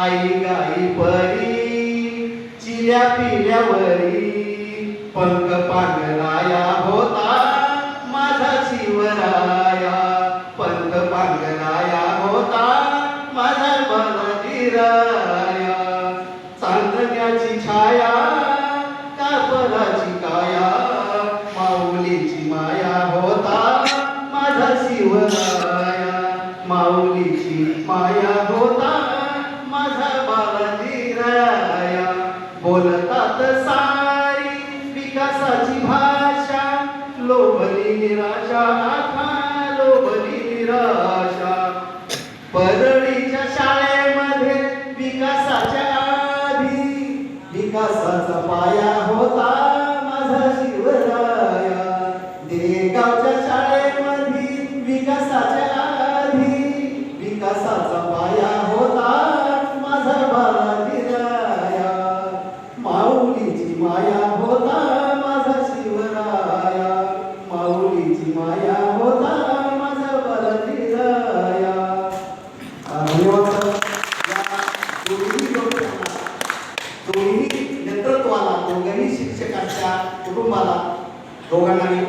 आई गाई परी चिल्या पिल्यावरी पंख पांगलाया होता माझा शिवराया. पंख पांगलाया होता माझा बलधीराया चांदण्याची छाया कापराची काया माऊलीची माया होता माझा शिवराया. माऊलीची माया होता बोलतात सारी विकासाची भाषा लोभली निराशा आखा लोभली निराशा. परळीच्या शाळेमध्ये विकासाच्या आधी विकासाचा पाया होता माझा शिवरा माया होता माझा शिवराया. माऊलीची माया होता माझा बालाजीराया धन्यवाद हो, दोन्ही लोकांना दोन्ही नेतृत्वाला दोघांनी शिक्षकांच्या कुटुंबाला दोघांना